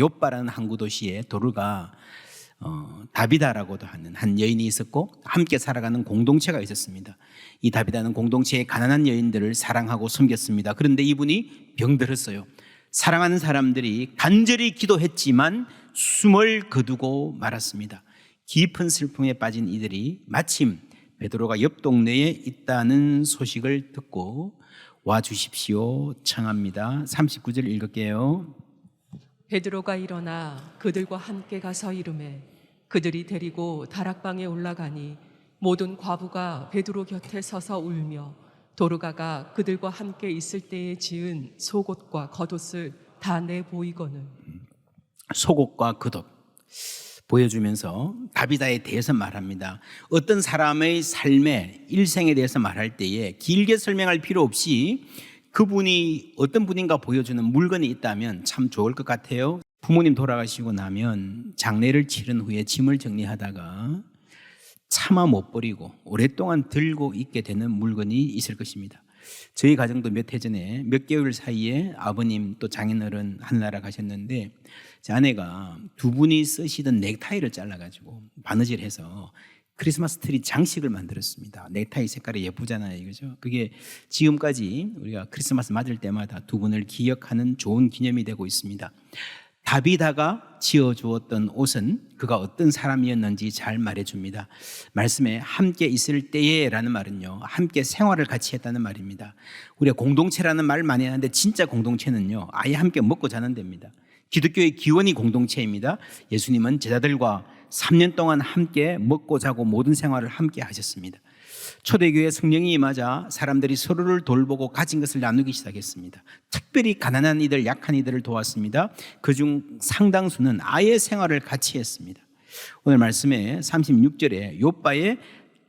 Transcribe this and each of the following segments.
요빠라는 항구 도시에 도르가 어, 다비다라고도 하는 한 여인이 있었고 함께 살아가는 공동체가 있었습니다. 이 다비다는 공동체의 가난한 여인들을 사랑하고 섬겼습니다. 그런데 이분이 병들었어요. 사랑하는 사람들이 간절히 기도했지만 숨을 거두고 말았습니다. 깊은 슬픔에 빠진 이들이 마침 베드로가 옆 동네에 있다는 소식을 듣고 와 주십시오 청합니다. 39절 읽을게요. 베드로가 일어나 그들과 함께 가서 이름에 그들이 데리고 다락방에 올라가니 모든 과부가 베드로 곁에 서서 울며 도르가가 그들과 함께 있을 때에 지은 속옷과 겉옷을 다 내 보이거늘 속옷과 겉옷 보여주면서 다비다에 대해서 말합니다. 어떤 사람의 삶의 일생에 대해서 말할 때에 길게 설명할 필요 없이 그분이 어떤 분인가 보여주는 물건이 있다면 참 좋을 것 같아요. 부모님 돌아가시고 나면 장례를 치른 후에 짐을 정리하다가 차마 못 버리고 오랫동안 들고 있게 되는 물건이 있을 것입니다. 저희 가정도 몇 해 전에 몇 개월 사이에 아버님 또 장인어른 하늘나라 가셨는데 제 아내가 두 분이 쓰시던 넥타이를 잘라가지고 바느질 해서 크리스마스 트리 장식을 만들었습니다. 넥타이 색깔이 예쁘잖아요, 그죠? 그게 지금까지 우리가 크리스마스 맞을 때마다 두 분을 기억하는 좋은 기념이 되고 있습니다. 다비다가 지어 주었던 옷은 그가 어떤 사람이었는지 잘 말해 줍니다. 말씀에 함께 있을 때에라는 말은요. 함께 생활을 같이 했다는 말입니다. 우리가 공동체라는 말 많이 하는데 진짜 공동체는요. 아예 함께 먹고 자는 데입니다. 기독교의 기원이 공동체입니다. 예수님은 제자들과 3년 동안 함께 먹고 자고 모든 생활을 함께 하셨습니다. 초대교회 성령이 임하자 사람들이 서로를 돌보고 가진 것을 나누기 시작했습니다. 특별히 가난한 이들, 약한 이들을 도왔습니다. 그중 상당수는 아예 생활을 같이 했습니다. 오늘 말씀에 36절에 요바에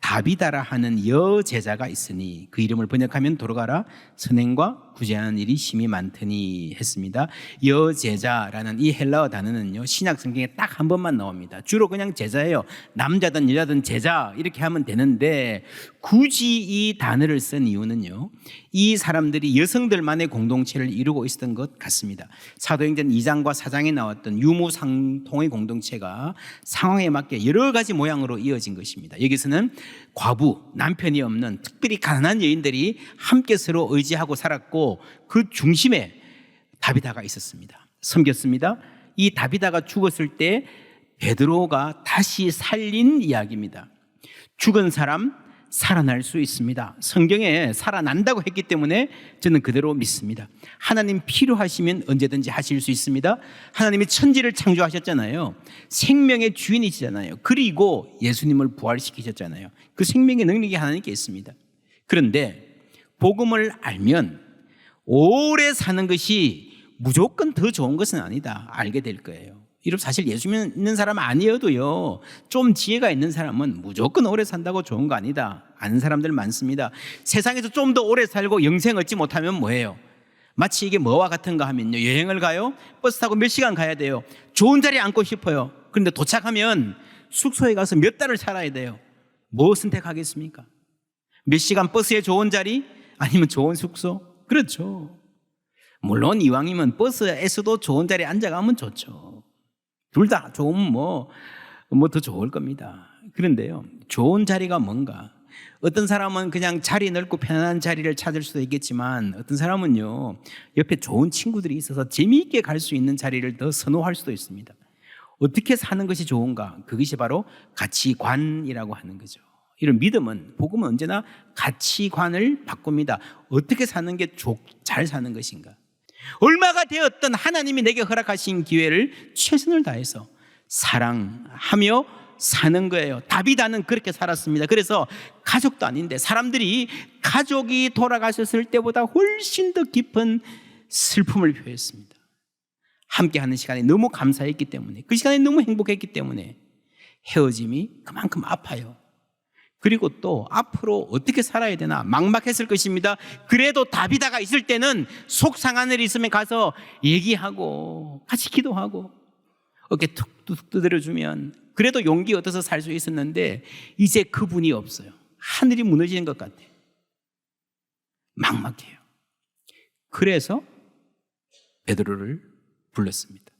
다비다라 하는 여제자가 있으니 그 이름을 번역하면 돌아가라 선행과 구제하는 일이 심히 많더니 했습니다. 여제자라는 이 헬라어 단어는요 신약 성경에 딱 한 번만 나옵니다. 주로 그냥 제자예요. 남자든 여자든 제자 이렇게 하면 되는데 굳이 이 단어를 쓴 이유는요 이 사람들이 여성들만의 공동체를 이루고 있었던 것 같습니다. 사도행전 2장과 4장에 나왔던 유무상통의 공동체가 상황에 맞게 여러 가지 모양으로 이어진 것입니다. 여기서는 과부, 남편이 없는 특별히 가난한 여인들이 함께 서로 의지하고 살았고 그 중심에 다비다가 있었습니다. 섬겼습니다. 이 다비다가 죽었을 때 베드로가 다시 살린 이야기입니다. 죽은 사람 살아날 수 있습니다. 성경에 살아난다고 했기 때문에 저는 그대로 믿습니다. 하나님 필요하시면 언제든지 하실 수 있습니다. 하나님이 천지를 창조하셨잖아요. 생명의 주인이시잖아요. 그리고 예수님을 부활시키셨잖아요. 그 생명의 능력이 하나님께 있습니다. 그런데 복음을 알면 오래 사는 것이 무조건 더 좋은 것은 아니다. 알게 될 거예요. 이런 사실 예수 믿는 사람 아니어도요, 좀 지혜가 있는 사람은 무조건 오래 산다고 좋은 거 아니다. 아는 사람들 많습니다. 세상에서 좀 더 오래 살고 영생 얻지 못하면 뭐예요? 마치 이게 뭐와 같은가 하면요. 여행을 가요? 버스 타고 몇 시간 가야 돼요. 좋은 자리에 앉고 싶어요. 그런데 도착하면 숙소에 가서 몇 달을 살아야 돼요. 뭐 선택하겠습니까? 몇 시간 버스에 좋은 자리? 아니면 좋은 숙소? 그렇죠. 물론 이왕이면 버스에서도 좋은 자리에 앉아가면 좋죠. 둘 다 좋으면 뭐, 뭐 더 좋을 겁니다. 그런데요, 좋은 자리가 뭔가. 어떤 사람은 그냥 자리 넓고 편안한 자리를 찾을 수도 있겠지만 어떤 사람은요, 옆에 좋은 친구들이 있어서 재미있게 갈 수 있는 자리를 더 선호할 수도 있습니다. 어떻게 사는 것이 좋은가? 그것이 바로 가치관이라고 하는 거죠. 이런 믿음은, 복음은 언제나 가치관을 바꿉니다. 어떻게 사는 게 잘 사는 것인가? 얼마가 되었던 하나님이 내게 허락하신 기회를 최선을 다해서 사랑하며 사는 거예요. 다비다는 그렇게 살았습니다. 그래서 가족도 아닌데 사람들이 가족이 돌아가셨을 때보다 훨씬 더 깊은 슬픔을 표했습니다. 함께 하는 시간이 너무 감사했기 때문에 그 시간이 너무 행복했기 때문에 헤어짐이 그만큼 아파요. 그리고 또 앞으로 어떻게 살아야 되나 막막했을 것입니다. 그래도 다비다가 있을 때는 속 상한 일이 있으면 가서 얘기하고 같이 기도하고 어깨 툭툭 두드려주면 그래도 용기 얻어서 살 수 있었는데 이제 그분이 없어요. 하늘이 무너지는 것 같아요. 막막해요. 그래서 베드로를 불렀습니다.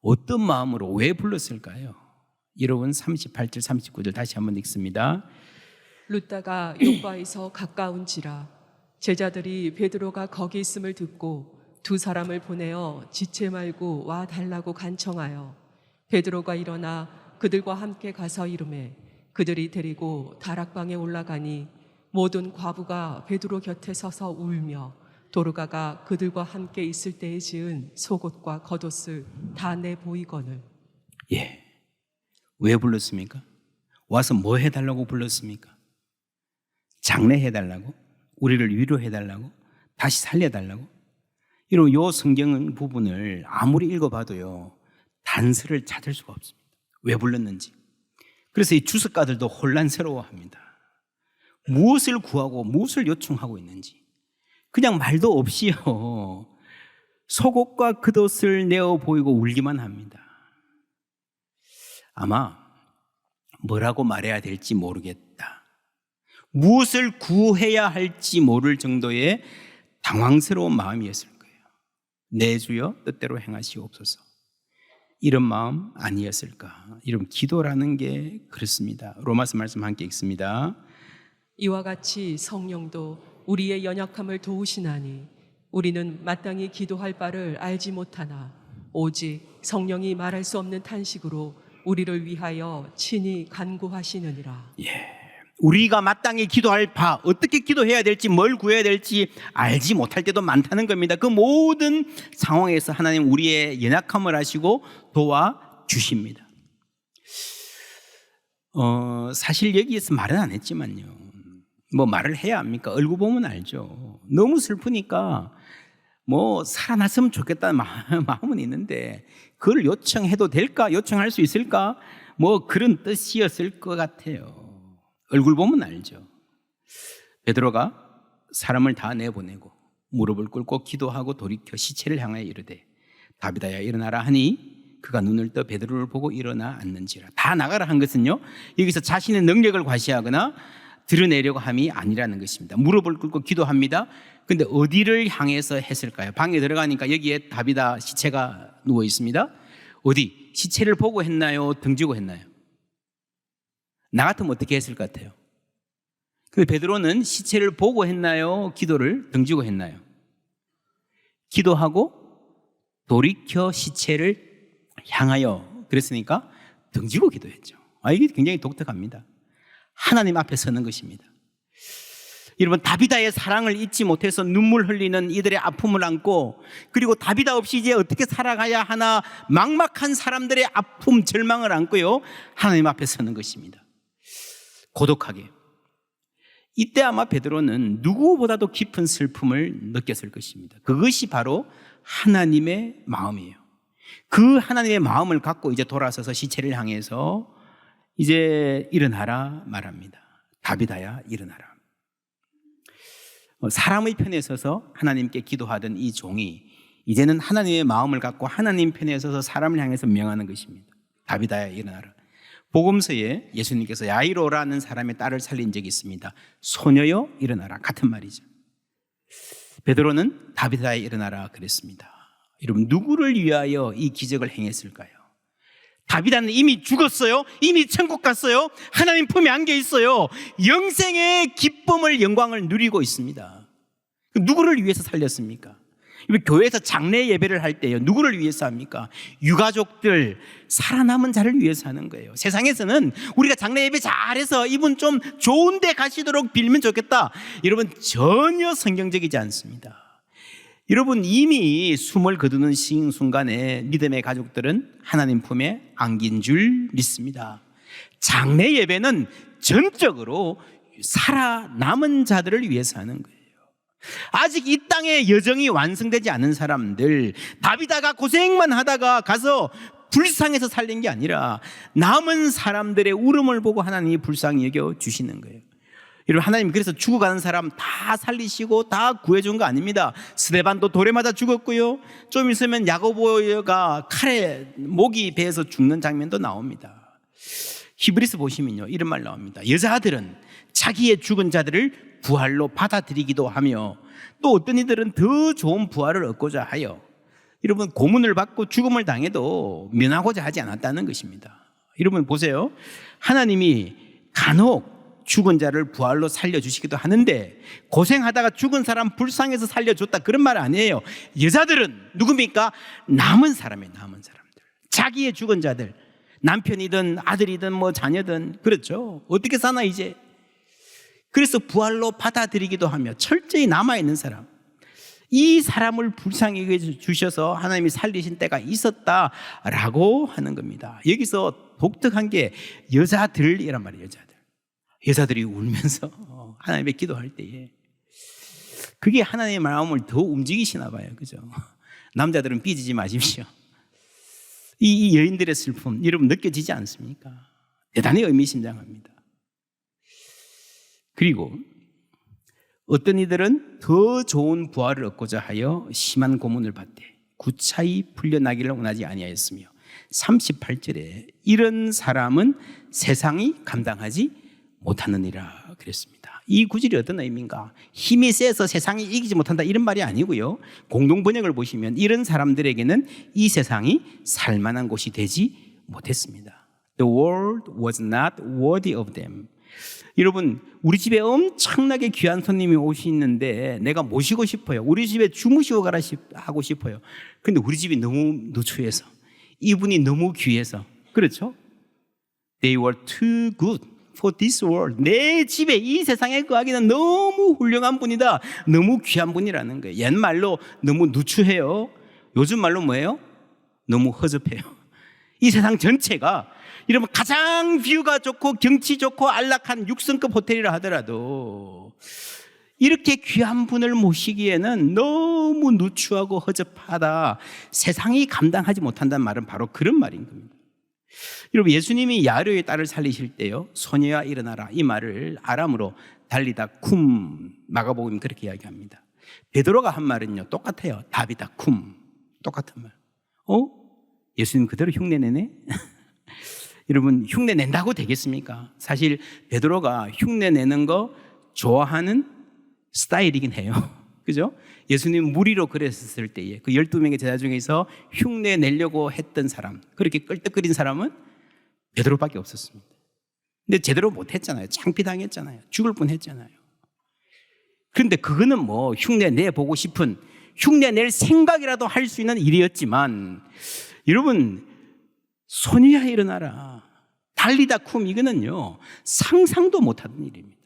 어떤 마음으로 왜 불렀을까요? 여러분 38절 39절 다시 한번 읽습니다. 룻다가 요바에서 가까운지라 제자들이 베드로가 거기 있음을 듣고 두 사람을 보내어 지체 말고 와 달라고 간청하여 베드로가 일어나 그들과 함께 가서 이름에 그들이 데리고 다락방에 올라가니 모든 과부가 베드로 곁에 서서 울며 도르가가 그들과 함께 있을 때에 지은 속옷과 겉옷을 다 내 보이거늘 예. 왜 불렀습니까? 와서 뭐 해달라고 불렀습니까? 장례해달라고? 우리를 위로해달라고? 다시 살려달라고? 이런 요 성경 부분을 아무리 읽어봐도요, 단서를 찾을 수가 없습니다. 왜 불렀는지. 그래서 이 주석가들도 혼란스러워 합니다. 무엇을 구하고 무엇을 요청하고 있는지. 그냥 말도 없이요, 속옷과 겉옷을 내어 보이고 울기만 합니다. 아마 뭐라고 말해야 될지 모르겠다. 무엇을 구해야 할지 모를 정도의 당황스러운 마음이었을 거예요. 내 주여 뜻대로 행하시옵소서. 이런 마음 아니었을까? 이런 기도라는 게 그렇습니다. 로마서 말씀 함께 읽습니다. 이와 같이 성령도 우리의 연약함을 도우시나니 우리는 마땅히 기도할 바를 알지 못하나 오직 성령이 말할 수 없는 탄식으로 우리를 위하여 친히 간구하시느니라. 우리가 마땅히 기도할 바, 어떻게 기도해야 될지, 뭘 구해야 될지 알지 못할 때도 많다는 겁니다. 그 모든 상황에서 하나님 우리의 연약함을 아시고 도와 주십니다. 어, 사실 여기에서 말은 안 했지만요. 뭐 말을 해야 합니까? 얼굴 보면 알죠. 너무 슬프니까 뭐 살아났으면 좋겠다는 마- 마음은 있는데 그걸 요청해도 될까? 요청할 수 있을까? 뭐 그런 뜻이었을 것 같아요. 얼굴 보면 알죠. 베드로가 사람을 다 내보내고 무릎을 꿇고 기도하고 돌이켜 시체를 향하여 이르되 다비다야 일어나라 하니 그가 눈을 떠 베드로를 보고 일어나 앉는지라 다 나가라 한 것은요 여기서 자신의 능력을 과시하거나 드러내려고 함이 아니라는 것입니다 무릎을 꿇고 기도합니다 근데 어디를 향해서 했을까요 방에 들어가니까 여기에 다비다 시체가 누워 있습니다 어디 시체를 보고 했나요 등지고 했나요 나 같으면 어떻게 했을 것 같아요? 그 베드로는 시체를 보고 했나요? 기도를 등지고 했나요? 기도하고 돌이켜 시체를 향하여 그랬으니까 등지고 기도했죠. 아, 이게 굉장히 독특합니다. 하나님 앞에 서는 것입니다. 여러분 다비다의 사랑을 잊지 못해서 눈물 흘리는 이들의 아픔을 안고 그리고 다비다 없이 이제 어떻게 살아가야 하나 막막한 사람들의 아픔 절망을 안고요 하나님 앞에 서는 것입니다. 고독하게. 이때 아마 베드로는 누구보다도 깊은 슬픔을 느꼈을 것입니다. 그것이 바로 하나님의 마음이에요. 그 하나님의 마음을 갖고 이제 돌아서서 시체를 향해서 이제 일어나라 말합니다. 다비다야 일어나라. 어, 사람의 편에 서서 하나님께 기도하던 이 종이 이제는 하나님의 마음을 갖고 하나님 편에 서서 사람을 향해서 명하는 것입니다. 다비다야 일어나라. 복음서에 예수님께서 야이로라는 사람의 딸을 살린 적이 있습니다. 소녀여 일어나라 같은 말이죠. 베드로는 다비다야 일어나라 그랬습니다. 여러분 누구를 위하여 이 기적을 행했을까요? 다비다는 이미 죽었어요. 이미 천국 갔어요. 하나님 품에 안겨 있어요. 영생의 기쁨을 영광을 누리고 있습니다. 누구를 위해서 살렸습니까? 교회에서 장례 예배를 할 때요. 누구를 위해서 합니까? 유가족들, 살아남은 자를 위해서 하는 거예요. 세상에서는 우리가 장례 예배 잘해서 이분 좀 좋은 데 가시도록 빌면 좋겠다. 여러분, 전혀 성경적이지 않습니다. 여러분, 이미 숨을 거두는 시- 순간에 믿음의 가족들은 하나님 품에 안긴 줄 믿습니다. 장례 예배는 전적으로 살아남은 자들을 위해서 하는 거예요. 아직 이 땅의 여정이 완성되지 않은 사람들, 다비다가 고생만 하다가 가서 불쌍해서 살린 게 아니라 남은 사람들의 울음을 보고 하나님이 불쌍히 여겨 주시는 거예요. 여러분 하나님 그래서 죽어가는 사람 다 살리시고 다 구해준 거 아닙니다. 스데반도 돌에 맞아 죽었고요. 좀 있으면 야고보가 칼에 목이 베어서 죽는 장면도 나옵니다. 히브리스 보시면요 이런 말 나옵니다. 여자들은 자기의 죽은 자들을 부활로 받아들이기도 하며 또 어떤 이들은 더 좋은 부활을 얻고자 하여 여러분 고문을 받고 죽음을 당해도 면하고자 하지 않았다는 것입니다. 여러분 보세요. 하나님이 간혹 죽은 자를 부활로 살려주시기도 하는데 고생하다가 죽은 사람 불쌍해서 살려줬다 그런 말 아니에요. 여자들은 누굽니까? 남은 사람이에요. 남은 사람들. 자기의 죽은 자들. 남편이든 아들이든 뭐 자녀든 그렇죠. 어떻게 사나 이제. 그래서 부활로 받아들이기도 하며 철저히 남아있는 사람. 이 사람을 불쌍히 주셔서 하나님이 살리신 때가 있었다라고 하는 겁니다. 여기서 독특한 게 여자들이란 말이에요, 여자들. 여자들이 울면서 하나님의 기도할 때에 그게 하나님의 마음을 더 움직이시나 봐요. 그죠? 남자들은 삐지지 마십시오. 이, 이 여인들의 슬픔, 여러분 느껴지지 않습니까? 대단히 의미심장합니다. 그리고 어떤 이들은 더 좋은 부활을 얻고자 하여 심한 고문을 받되 구차히 풀려나기를 원하지 아니하였으며 38절에 이런 사람은 세상이 감당하지 못하느니라 그랬습니다. 이 구절이 어떤 의미인가? 힘이 세서 세상이 이기지 못한다 이런 말이 아니고요. 공동 번역을 보시면 이런 사람들에게는 이 세상이 살만한 곳이 되지 못했습니다. The world was not worthy of them. 여러분, 우리 집에 엄청나게 귀한 손님이 오시는데 내가 모시고 싶어요. 우리 집에 주무시고 가라 싶- 하고 싶어요. 근데 우리 집이 너무 누추해서 이분이 너무 귀해서 그렇죠? They were too good for this world. 내 집에 이 세상에 거하기는 너무 훌륭한 분이다. 너무 귀한 분이라는 거예요. 옛말로 너무 누추해요. 요즘 말로 뭐예요? 너무 허접해요. 이 세상 전체가 이러면 가장 뷰가 좋고 경치 좋고 안락한 6성급 호텔이라 하더라도 이렇게 귀한 분을 모시기에는 너무 누추하고 허접하다. 세상이 감당하지 못한다는 말은 바로 그런 말인 겁니다. 여러분 예수님이 야르의 딸을 살리실 때요 소녀야 일어나라 이 말을 아람으로 달리다 쿰 마가복음 그렇게 이야기합니다. 베드로가 한 말은요 똑같아요 다비다 쿰 똑같은 말. 어? 예수님 그대로 흉내 내네? 여러분 흉내 낸다고 되겠습니까? 사실 베드로가 흉내 내는 거 좋아하는 스타일이긴 해요. 그죠? 예수님 무리로 그랬을 때에 그 12명의 제자 중에서 흉내 내려고 했던 사람, 그렇게 끌떡거린 사람은 베드로밖에 없었습니다. 근데 제대로 못 했잖아요. 창피당했잖아요. 죽을 뻔 했잖아요. 그런데 그거는 뭐 흉내 내보고 싶은 흉내 낼 생각이라도 할 수 있는 일이었지만 여러분 소녀야 일어나라. 달리다 쿰 이거는요. 상상도 못하던 일입니다.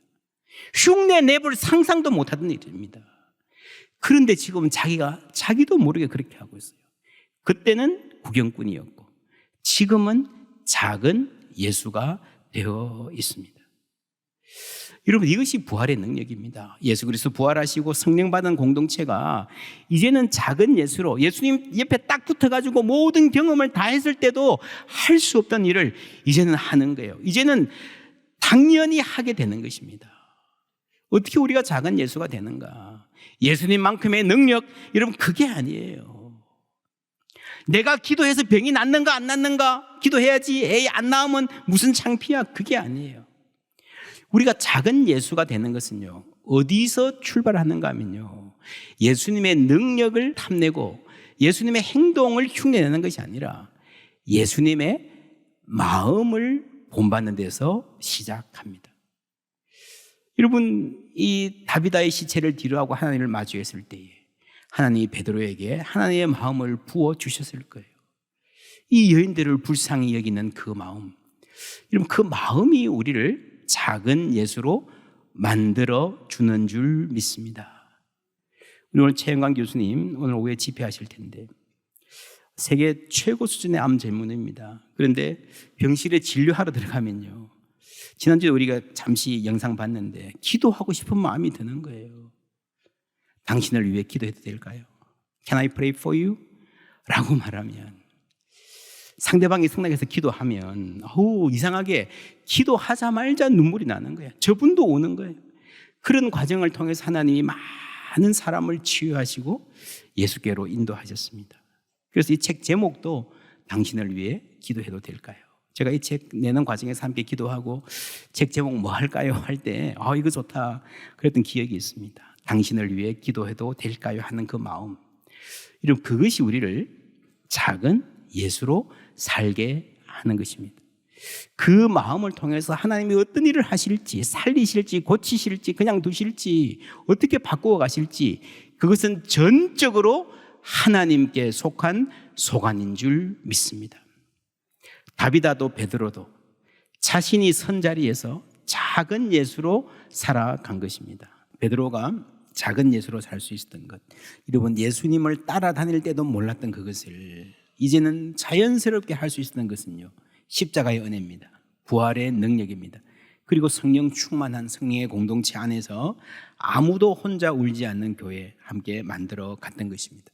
흉내 내볼 상상도 못하던 일입니다. 그런데 지금 자기가 자기도 모르게 그렇게 하고 있어요. 그때는 구경꾼이었고 지금은 작은 예수가 되어 있습니다. 여러분 이것이 부활의 능력입니다. 예수 그리스도 부활하시고 성령 받은 공동체가 이제는 작은 예수로 예수님 옆에 딱 붙어 가지고 모든 경험을 다 했을 때도 할 수 없던 일을 이제는 하는 거예요. 이제는 당연히 하게 되는 것입니다. 어떻게 우리가 작은 예수가 되는가? 예수님만큼의 능력, 여러분 그게 아니에요. 내가 기도해서 병이 낫는가 안 낫는가? 기도해야지. 에이 안 나으면 무슨 창피야? 그게 아니에요. 우리가 작은 예수가 되는 것은요. 어디서 출발하는가 하면요. 예수님의 능력을 탐내고 예수님의 행동을 흉내내는 것이 아니라 예수님의 마음을 본받는 데서 시작합니다. 여러분 이 다비다의 시체를 뒤로하고 하나님을 마주했을 때에 하나님이 베드로에게 하나님의 마음을 부어 주셨을 거예요. 이 여인들을 불쌍히 여기는 그 마음. 여러분 그 마음이 우리를 작은 예수로 만들어 주는 줄 믿습니다. 오늘 최영광 교수님 오늘 오후에 집회하실 텐데 세계 최고 수준의 암 전문입니다. 그런데 병실에 진료하러 들어가면요. 지난주에 우리가 잠시 영상 봤는데 기도하고 싶은 마음이 드는 거예요. 당신을 위해 기도해도 될까요? Can I pray for you? 라고 말하면 상대방이 성당에서 기도하면 어우 이상하게 기도하자마자 눈물이 나는 거예요. 저분도 오는 거예요. 그런 과정을 통해서 하나님이 많은 사람을 치유하시고 예수께로 인도하셨습니다. 그래서 이 책 제목도 당신을 위해 기도해도 될까요? 제가 이 책 내는 과정에서 함께 기도하고 책 제목 뭐 할까요? 할 때, 아, 이거 좋다. 그랬던 기억이 있습니다. 당신을 위해 기도해도 될까요? 하는 그 마음. 여러분 그것이 우리를 작은 예수로 살게 하는 것입니다. 그 마음을 통해서 하나님이 어떤 일을 하실지, 살리실지, 고치실지, 그냥 두실지, 어떻게 바꾸어 가실지, 그것은 전적으로 하나님께 속한 소관인 줄 믿습니다. 다비다도 베드로도 자신이 선 자리에서 작은 예수로 살아간 것입니다. 베드로가 작은 예수로 살 수 있었던 것. 여러분 예수님을 따라다닐 때도 몰랐던 그것을 이제는 자연스럽게 할 수 있었던 것은요. 십자가의 은혜입니다. 부활의 능력입니다. 그리고 성령 충만한 성령의 공동체 안에서 아무도 혼자 울지 않는 교회 함께 만들어 갔던 것입니다.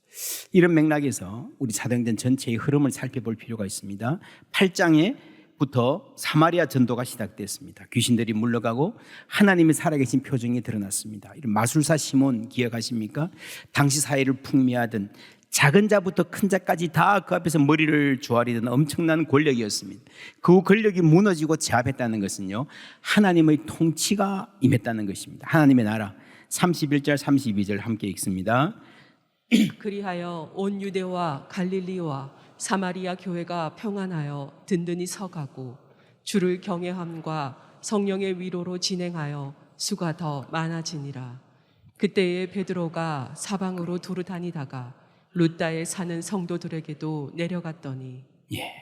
이런 맥락에서 우리 사도행전 전체의 흐름을 살펴볼 필요가 있습니다. 8장에 부터 사마리아 전도가 시작됐습니다. 귀신들이 물러가고 하나님이 살아계신 표정이 드러났습니다. 마술사 시몬 기억하십니까? 당시 사회를 풍미하던 작은 자부터 큰 자까지 다 그 앞에서 머리를 조아리던 엄청난 권력이었습니다. 그 권력이 무너지고 제압했다는 것은요, 하나님의 통치가 임했다는 것입니다. 하나님의 나라. 31절, 32절 함께 읽습니다. 그리하여 온 유대와 갈릴리와 사마리아 교회가 평안하여 든든히 서가고 주를 경외함과 성령의 위로로 진행하여 수가 더 많아지니라. 그때에 베드로가 사방으로 두루 다니다가 루다에 사는 성도들에게도 내려갔더니 예.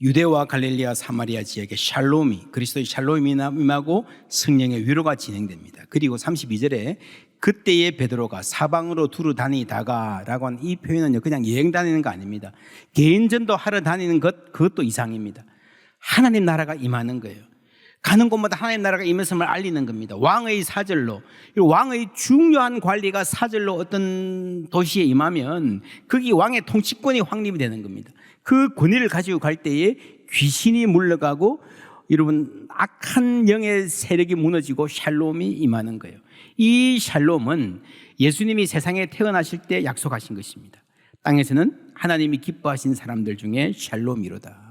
유대와 갈릴리아 사마리아 지역에 샬롬이 그리스도의 샬롬이 임하고 성령의 위로가 진행됩니다. 그리고 32절에 그때의 베드로가 사방으로 두루 다니다가라고 하는 이 표현은요 그냥 여행 다니는 거 아닙니다. 개인 전도 하러 다니는 것 그것도 이상입니다. 하나님 나라가 임하는 거예요. 가는 곳마다 하나님 나라가 임했음을 알리는 겁니다. 왕의 사절로 이 왕의 중요한 관리가 사절로 어떤 도시에 임하면 거기 왕의 통치권이 확립이 되는 겁니다. 그 권위를 가지고 갈 때에 귀신이 물러가고 여러분 악한 영의 세력이 무너지고 샬롬이 임하는 거예요. 이 샬롬은 예수님이 세상에 태어나실 때 약속하신 것입니다. 땅에서는 하나님이 기뻐하신 사람들 중에 샬롬이로다.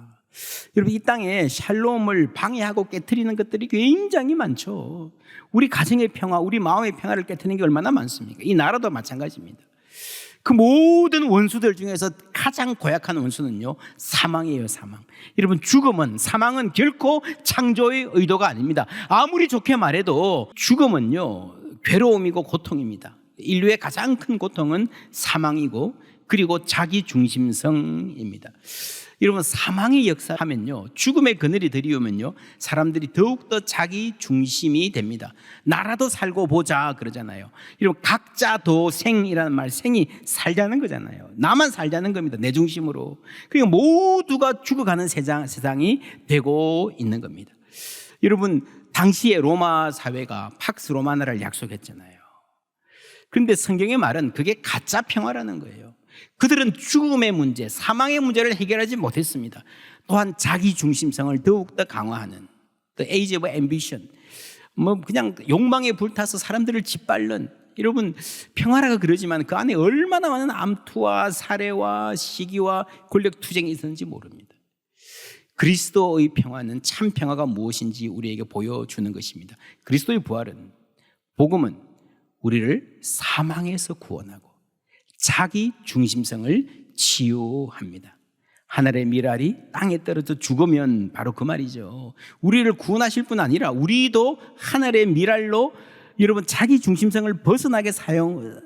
여러분 이 땅에 샬롬을 방해하고 깨뜨리는 것들이 굉장히 많죠. 우리 가정의 평화, 우리 마음의 평화를 깨뜨리는 게 얼마나 많습니까? 이 나라도 마찬가지입니다. 그 모든 원수들 중에서 가장 고약한 원수는요, 사망이에요, 사망. 여러분, 죽음은, 사망은 결코 창조의 의도가 아닙니다. 아무리 좋게 말해도 죽음은요, 괴로움이고 고통입니다. 인류의 가장 큰 고통은 사망이고, 그리고 자기 중심성입니다. 여러분 사망의 역사하면요 죽음의 그늘이 들이오면요 사람들이 더욱더 자기 중심이 됩니다. 나라도 살고 보자 그러잖아요. 여러분 각자 도생이라는 말 생이 살자는 거잖아요. 나만 살자는 겁니다 내 중심으로. 그러니까 모두가 죽어가는 세상, 세상이 되고 있는 겁니다. 여러분 당시에 로마 사회가 팍스 로마나를 약속했잖아요 그런데 성경의 말은 그게 가짜 평화라는 거예요 그들은 죽음의 문제, 사망의 문제를 해결하지 못했습니다. 또한 자기 중심성을 더욱더 강화하는 the age of ambition. 뭐 그냥 욕망에 불타서 사람들을 짓밟는 여러분 평화라가 그러지만 그 안에 얼마나 많은 암투와 살해와 시기와 권력 투쟁이 있었는지 모릅니다. 그리스도의 평화는 참 평화가 무엇인지 우리에게 보여주는 것입니다. 그리스도의 부활은 복음은 우리를 사망에서 구원하고 자기 중심성을 치유합니다. 하늘의 미랄이 땅에 떨어져 죽으면 바로 그 말이죠. 우리를 구원하실 뿐 아니라 우리도 하늘의 미랄로 여러분 자기 중심성을 벗어나게 사용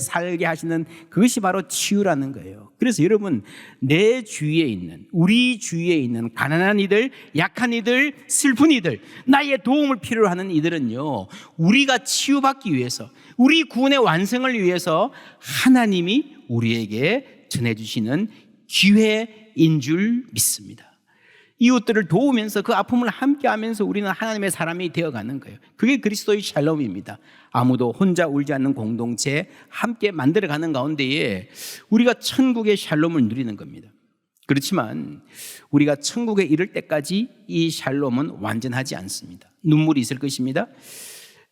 살게 하시는 그것이 바로 치유라는 거예요. 그래서 여러분 내 주위에 있는 우리 주위에 있는 가난한 이들, 약한 이들, 슬픈 이들, 나의 도움을 필요로 하는 이들은요. 우리가 치유받기 위해서 우리 구원의 완성을 위해서 하나님이 우리에게 전해 주시는 기회인 줄 믿습니다. 이웃들을 도우면서 그 아픔을 함께 하면서 우리는 하나님의 사람이 되어 가는 거예요. 그게 그리스도의 샬롬입니다. 아무도 혼자 울지 않는 공동체 함께 만들어 가는 가운데에 우리가 천국의 샬롬을 누리는 겁니다. 그렇지만 우리가 천국에 이를 때까지 이 샬롬은 완전하지 않습니다. 눈물이 있을 것입니다.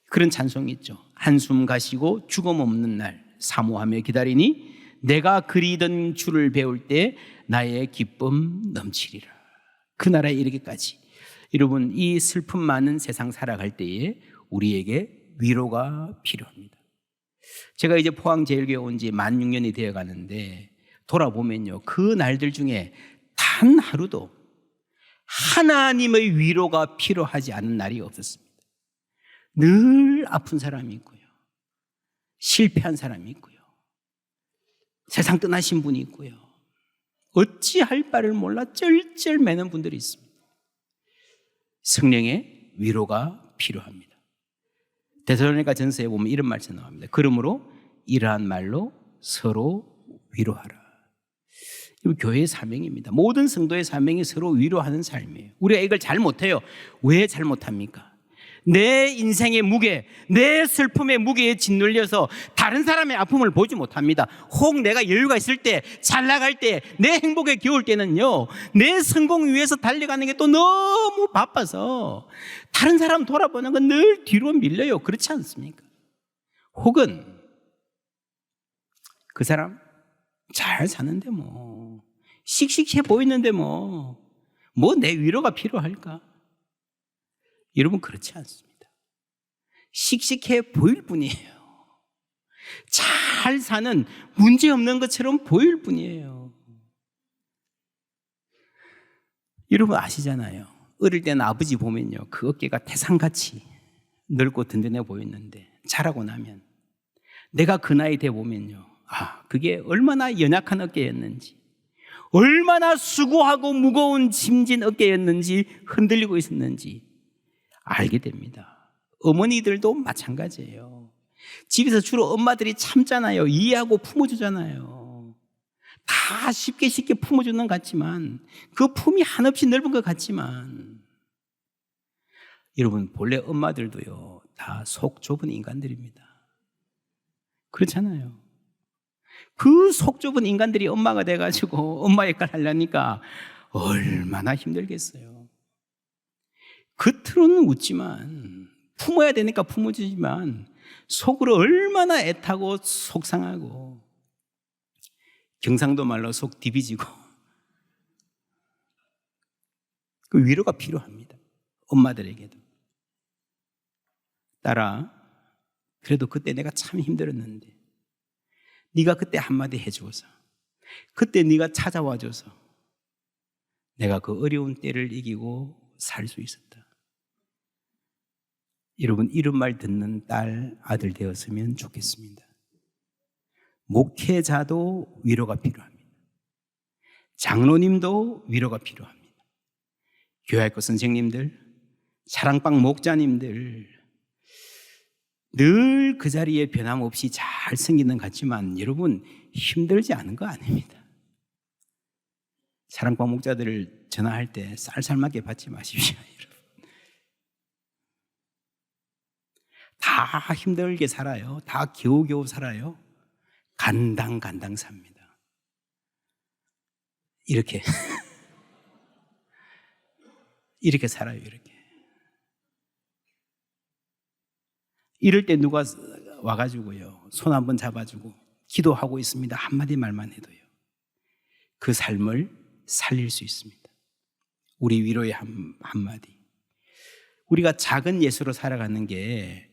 그런 찬송이 있죠. 한숨 가시고 죽음 없는 날 사모하며 기다리니 내가 그리던 주를 배울 때 나의 기쁨 넘치리라. 그 나라에 이르기까지. 여러분, 이 슬픔 많은 세상 살아갈 때에 우리에게 위로가 필요합니다. 제가 이제 포항제일교회 온 지 만 6년이 되어 가는데 돌아보면요. 그 날들 중에 단 하루도 하나님의 위로가 필요하지 않은 날이 없었습니다. 늘 아픈 사람이 있고요. 실패한 사람이 있고요. 세상 떠나신 분이 있고요. 어찌할 바를 몰라 쩔쩔 매는 분들이 있습니다. 성령의 위로가 필요합니다. 데살로니가 전서에 보면 이런 말씀 나옵니다. 그러므로 이러한 말로 서로 위로하라. 이 교회의 사명입니다. 모든 성도의 사명이 서로 위로하는 삶이에요. 우리가 이걸 잘 못해요. 왜 잘 못합니까? 내 인생의 무게, 내 슬픔의 무게에 짓눌려서 다른 사람의 아픔을 보지 못합니다. 혹 내가 여유가 있을 때, 잘 나갈 때, 내 행복에 겨울 때는요, 내 성공 위해서 달려가는 게 또 너무 바빠서 다른 사람 돌아보는 건 늘 뒤로 밀려요. 그렇지 않습니까? 혹은 그 사람 잘 사는데 뭐, 씩씩해 보이는데 뭐, 뭐 내 위로가 필요할까? 여러분 그렇지 않습니다. 씩씩해 보일 뿐이에요. 잘 사는 문제 없는 것처럼 보일 뿐이에요. 여러분 아시잖아요. 어릴 때는 아버지 보면요. 그 어깨가 태산같이 넓고 든든해 보였는데 자라고 나면 내가 그 나이 돼 보면요. 아, 그게 얼마나 연약한 어깨였는지 얼마나 수고하고 무거운 짐진 어깨였는지 흔들리고 있었는지 알게 됩니다. 어머니들도 마찬가지예요. 집에서 주로 엄마들이 참잖아요. 이해하고 품어주잖아요. 다 쉽게 쉽게 품어주는 것 같지만 그 품이 한없이 넓은 것 같지만 여러분 본래 엄마들도요 다 속 좁은 인간들입니다. 그렇잖아요. 그 속 좁은 인간들이 엄마가 돼가지고 엄마 역할 하려니까 얼마나 힘들겠어요. 겉으로는 웃지만 품어야 되니까 품어주지만 속으로 얼마나 애타고 속상하고 경상도 말로 속 디비지고 그 위로가 필요합니다. 엄마들에게도. 딸아, 그래도 그때 내가 참 힘들었는데 네가 그때 한마디 해주어서 그때 네가 찾아와줘서 내가 그 어려운 때를 이기고 살 수 있었다. 여러분 이런 말 듣는 딸, 아들 되었으면 좋겠습니다. 목회자도 위로가 필요합니다. 장로님도 위로가 필요합니다. 교회학교 선생님들, 사랑방 목자님들 늘 그 자리에 변함없이 잘 생기는 것 같지만 여러분 힘들지 않은 거 아닙니다. 사랑방 목자들을 전화할 때 쌀쌀맞게 받지 마십시오. 여러분. 다 힘들게 살아요. 다 겨우겨우 살아요. 간당간당 삽니다. 이렇게. 이렇게 살아요, 이렇게. 이럴 때 누가 와가지고요, 손 한번 잡아주고, 기도하고 있습니다. 한마디 말만 해도요. 그 삶을 살릴 수 있습니다. 우리 위로의 한, 한마디. 우리가 작은 예수로 살아가는 게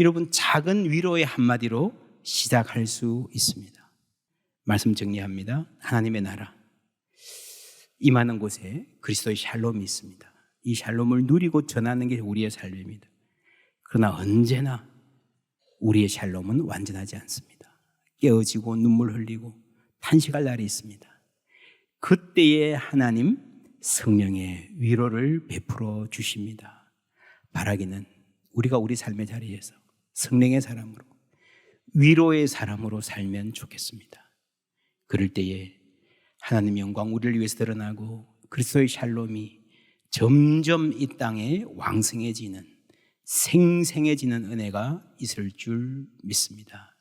여러분 작은 위로의 한마디로 시작할 수 있습니다. 말씀 정리합니다. 하나님의 나라. 임하는 곳에 그리스도의 샬롬이 있습니다. 이 샬롬을 누리고 전하는 게 우리의 삶입니다. 그러나 언제나 우리의 샬롬은 완전하지 않습니다. 깨어지고 눈물 흘리고 탄식할 날이 있습니다. 그때에 하나님 성령의 위로를 베풀어 주십니다. 바라기는 우리가 우리 삶의 자리에서 성령의 사람으로 위로의 사람으로 살면 좋겠습니다. 그럴 때에 하나님 영광 우리를 위해서 드러나고 그리스도의 샬롬이 점점 이 땅에 왕성해지는 생생해지는 은혜가 있을 줄 믿습니다.